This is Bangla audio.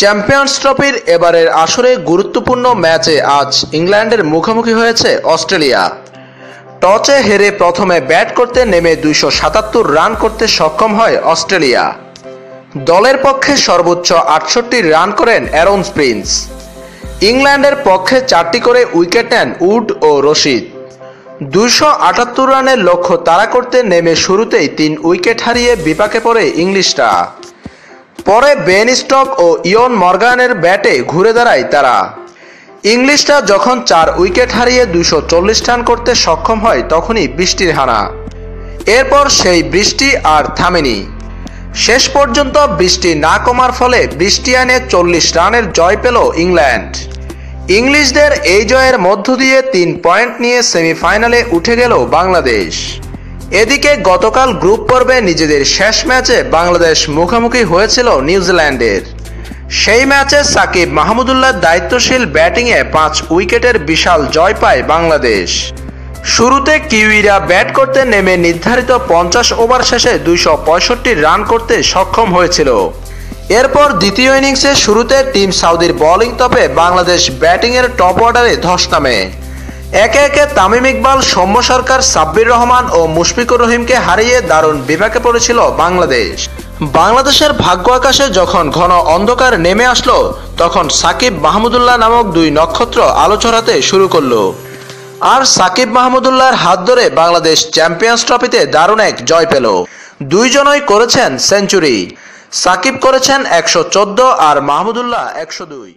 চ্যাম্পিয়ন্স ট্রফির এবারের আসরে গুরুত্বপূর্ণ ম্যাচে আজ ইংল্যান্ডের মুখোমুখি হয়েছে অস্ট্রেলিয়া। টচে হেরে প্রথমে ব্যাট করতে নেমে দুইশো সাতাত্তর রান করতে সক্ষম হয় অস্ট্রেলিয়া। দলের পক্ষে সর্বোচ্চ আটষট্টি রান করেন অ্যারন স্প্রিন্স। ইংল্যান্ডের পক্ষে চারটি করে উইকেট নেন উড ও রশিদ। দুইশো আটাত্তর রানের লক্ষ্য তাড়া করতে নেমে শুরুতেই তিন উইকেট হারিয়ে বিপাকে পড়ে ইংলিশরা। পরে বেন স্টক ও ইয়ন মর্গানের ব্যাটে ঘুরে দাঁড়ায় তারা। ইংলিশরা যখন চার উইকেট হারিয়ে দুশো চল্লিশ রান করতে সক্ষম হয়, তখনই বৃষ্টির হানা। এরপর সেই বৃষ্টি আর থামেনি। শেষ পর্যন্ত বৃষ্টি না কমার ফলে বৃষ্টি আনে চল্লিশ রানের জয় পেল ইংল্যান্ড। ইংলিশদের এই জয়ের মধ্য দিয়ে তিন পয়েন্ট নিয়ে সেমিফাইনালে উঠে গেল বাংলাদেশ। এদিকে গতকাল গ্রুপ পর্বে নিজেদের শেষ ম্যাচে বাংলাদেশ মুখোমুখি হয়েছিল নিউজিল্যান্ডের। সেই ম্যাচে সাকিব মাহমুদুল্লাহ দায়িত্বশীল ব্যাটিংয়ে পাঁচ উইকেটের বিশাল জয় পায় বাংলাদেশ। শুরুতে কিউইরা ব্যাট করতে নেমে নির্ধারিত পঞ্চাশ ওভার শেষে দুইশো পঁয়ষট্টি রান করতে সক্ষম হয়েছিল। এরপর দ্বিতীয় ইনিংসে শুরুতে টিম সাউদির বোলিং তপে বাংলাদেশ ব্যাটিংয়ের টপ অর্ডারে ধস নামে। একে একে তামিম ইকবাল, সৌম্য সরকার, সাব্বির রহমান ও মুশফিকুর রহিমকে হারিয়ে দারুণ বিপাকে পড়েছিল বাংলাদেশ। বাংলাদেশের ভাগ্য আকাশে যখন ঘন অন্ধকার নেমে আসলো, তখন সাকিব মাহমুদুল্লাহ নামক দুই নক্ষত্র আলো ছড়াতে শুরু করল। আর সাকিব মাহমুদুল্লাহর হাত ধরে বাংলাদেশ চ্যাম্পিয়ন্স ট্রফিতে দারুণ এক জয় পেল। দুইজনই করেছেন সেঞ্চুরি। সাকিব করেছেন একশো চোদ্দ আর মাহমুদুল্লাহ একশো দুই।